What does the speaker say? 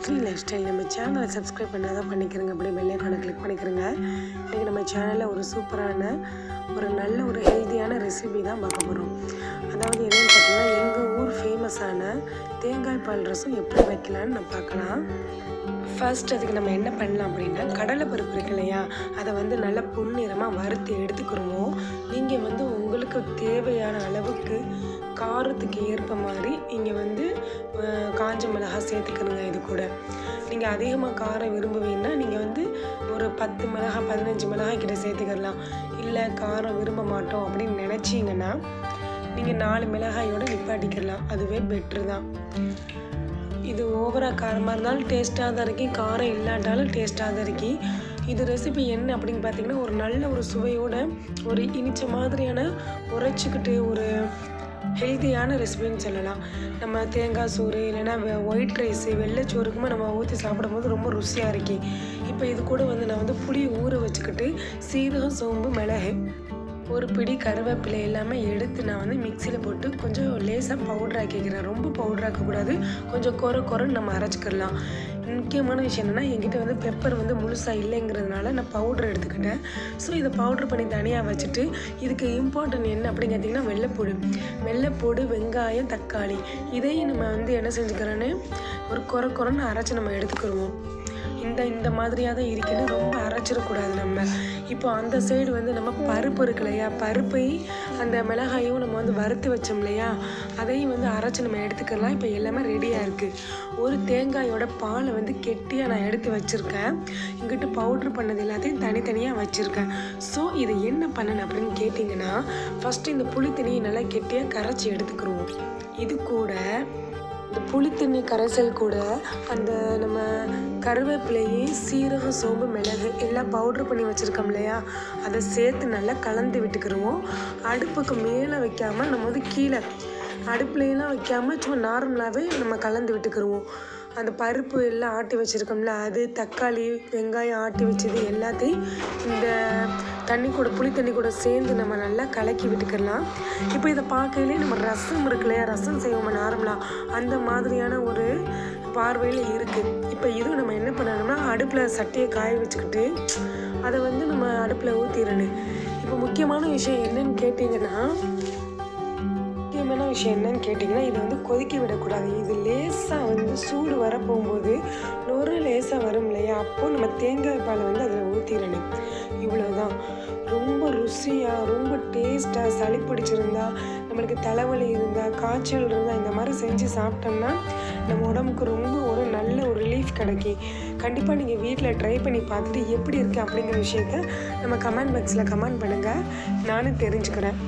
ராத்ரி life style நம்ம சேனலை subscribe பண்ணால் தான் பண்ணிக்கிறேங்க. அப்படியே வெள்ளைக்கான கிளிக் பண்ணிக்கிறேங்க. இன்றைக்கி நம்ம சேனலில் ஒரு சூப்பரான ஒரு நல்ல ஒரு ஹெல்த்தியான ரெசிபி தான் பார்க்க போகிறோம் அதாவது என்னென்னு பார்த்தீங்கன்னா தேங்காய் பால் ரசம் எப்படி வைக்கலான்னு நம்ம பார்க்கலாம். ஃபர்ஸ்ட் அதுக்கு நம்ம என்ன பண்ணலாம் அப்படின்னா கடலை பருப்பு இருக்கு இல்லையா? அதை வந்து நல்லா பொன்னிறமாக வறுத்து எடுத்துக்கிறோமோ நீங்கள் வந்து உங்களுக்கு தேவையான அளவுக்கு காரத்துக்கு ஏற்ப மாதிரி நீங்கள் வந்து காஞ்ச மிளகாய் சேர்த்துக்கணுங்க இது கூட. நீங்கள் அதிகமாக காரம் விரும்புவீங்கன்னா நீங்கள் வந்து ஒரு பத்து மிளகாய் பதினஞ்சு மிளகாய் கிட்ட சேர்த்துக்கலாம் இல்லை காரம் விரும்ப மாட்டோம் அப்படின்னு நினச்சிங்கன்னா நீங்கள் நாலு மிளகாயோட நிப்பாட்டிக்கலாம் அதுவே பெட்ரு தான். இது ஓவராக காரமாக இருந்தாலும் டேஸ்ட்டாக தான் இருக்கி. காரம் இல்லாட்டாலும் டேஸ்ட்டாக தான் இருக்கி. இது ரெசிபி என்ன அப்படின்னு பார்த்தீங்கன்னா ஒரு நல்ல ஒரு சுவையோட ஒரு இனிச்ச மாதிரியான உரைச்சிக்கிட்டு ஒரு ஹெல்த்தியான ரெசிபின்னு சொல்லலாம். நம்ம தேங்காய் சோறு இல்லைன்னா ஒயிட் ரைஸு வெள்ளைச்சோறுக்குமே நம்ம ஊற்றி சாப்பிடும்போது ரொம்ப ருசியாக இருக்குது இப்போ இது கூட வந்து நான் வந்து புளி ஊற வச்சுக்கிட்டு சீரகம் சோம்பு மிளகு ஒரு பிடி கருவேப்பிலை எல்லாமே எடுத்து நான் வந்து மிக்சியில் போட்டு கொஞ்சம் லேசாக பவுடர் ஆக்கிக்கிறேன். ரொம்ப பவுடர் ஆக்கக்கூடாது. கொஞ்சம் குறை குறைன்னு நம்ம அரைச்சிக்கலாம் முக்கியமான விஷயம் என்னென்னா என்கிட்ட வந்து பெப்பர் வந்து முழுசாக இல்லைங்கிறதுனால நான் பவுடர் எடுத்துக்கிட்டேன். ஸோ இதை பவுடர் பண்ணி தனியாக வச்சுட்டு இதுக்கு இம்பார்ட்டன்ட் என்ன அப்படின்னு கேட்டிங்கன்னா வெள்ளைப்பூடு. வெள்ளைப்பூடு வெங்காயம் தக்காளி. இதையும் நம்ம வந்து என்ன செஞ்சுக்கிறோன்னு ஒரு குறை குறைன்னு அரைச்சி நம்ம எடுத்துக்கிடுவோம். இந்த இந்த மாதிரியாக தான் இருக்குன்னு ரொம்ப அரைச்சிடக்கூடாது நம்ம. இப்போ அந்த சைடு வந்து நம்ம பருப்பு இருக்கு இல்லையா? பருப்பை அந்த மிளகாயும் நம்ம வந்து வறுத்து வச்சோம் இல்லையா? அதையும் வந்து அரைச்சி நம்ம எடுத்துக்கலாம். இப்போ எல்லாமே ரெடியாக இருக்குது ஒரு தேங்காயோட பாலை வந்து கெட்டியாக நான் எடுத்து வச்சுருக்கேன். இங்கிட்டு பவுட்ரு பண்ணது எல்லாத்தையும் தனித்தனியாக வச்சுருக்கேன். ஸோ இதை என்ன பண்ணணும் அப்படின்னு கேட்டிங்கன்னா ஃபஸ்ட்டு இந்த புளி தண்ணியை நல்லா கெட்டியாக கரைச்சி எடுத்துக்கிறோம் இது கூட இந்த புளித்தண்ணி கரைசல் கூட அந்த நம்ம கருவேப்பிலையே சீரகம் சோம்பு மிளகு எல்லாம் பவுட்ரு பண்ணி வச்சுருக்கோம் இல்லையா? அதை சேர்த்து நல்லா கலந்து விட்டுக்கிடுவோம் அடுப்புக்கு மேலே வைக்காமல் நம்ம வந்து கீழே அடுப்புலையெல்லாம் வைக்காமல் சும்மா நார்மலாகவே நம்ம கலந்து விட்டுக்கிருவோம். அந்த பருப்பு எல்லாம் ஆட்டி வச்சுருக்கோம்ல அது தக்காளி வெங்காயம் ஆட்டி வச்சது எல்லாத்தையும் இந்த தண்ணி கூட புளி தண்ணி கூட சேர்ந்து நம்ம நல்லா கலக்கி விட்டுக்கலாம். இப்போ இதை பார்க்கையிலே நம்ம ரசம் இருக்கு இல்லையா? ரசம் செய்வோம் நார்மலாக அந்த மாதிரியான ஒரு பார்வையில் இருக்குது இப்போ இதுவும் நம்ம என்ன பண்ணணும்னா அடுப்பில் சட்டியை காய வச்சுக்கிட்டு அதை வந்து நம்ம அடுப்பில் ஊற்றிடணும் இப்போ முக்கியமான விஷயம் என்னன்னு கேட்டிங்கன்னா முக்கியமான விஷயம் என்னன்னு கேட்டிங்கன்னா இதை வந்து கொதிக்க விடக்கூடாது. இது லேசாக வந்து சூடு வர போகும்போது நொறு லேசாக வரும் இல்லையா? அப்போது நம்ம தேங்காய் பாலை வந்து அதில் ஊற்றிடணும் இவ்வளோதான் ரொம்ப ருசியாக ரொம்ப டேஸ்ட்டாக சளி பிடிச்சிருந்தா நம்மளுக்கு தலைவலி இருந்தால் காய்ச்சல் இருந்தால் இந்த மாதிரி செஞ்சு சாப்பிட்டோம்னா நம்ம உடம்புக்கு ரொம்ப ஒரு நல்ல ஒரு ரிலீஃப் கிடைக்கும். கண்டிப்பாக நீங்கள் வீட்டில் ட்ரை பண்ணி பார்த்துட்டு எப்படி இருக்குது அப்படிங்கிற விஷயத்த நம்ம கமெண்ட் பாக்ஸில் கமெண்ட் பண்ணுங்கள் நானும் தெரிஞ்சுக்கிறேன்.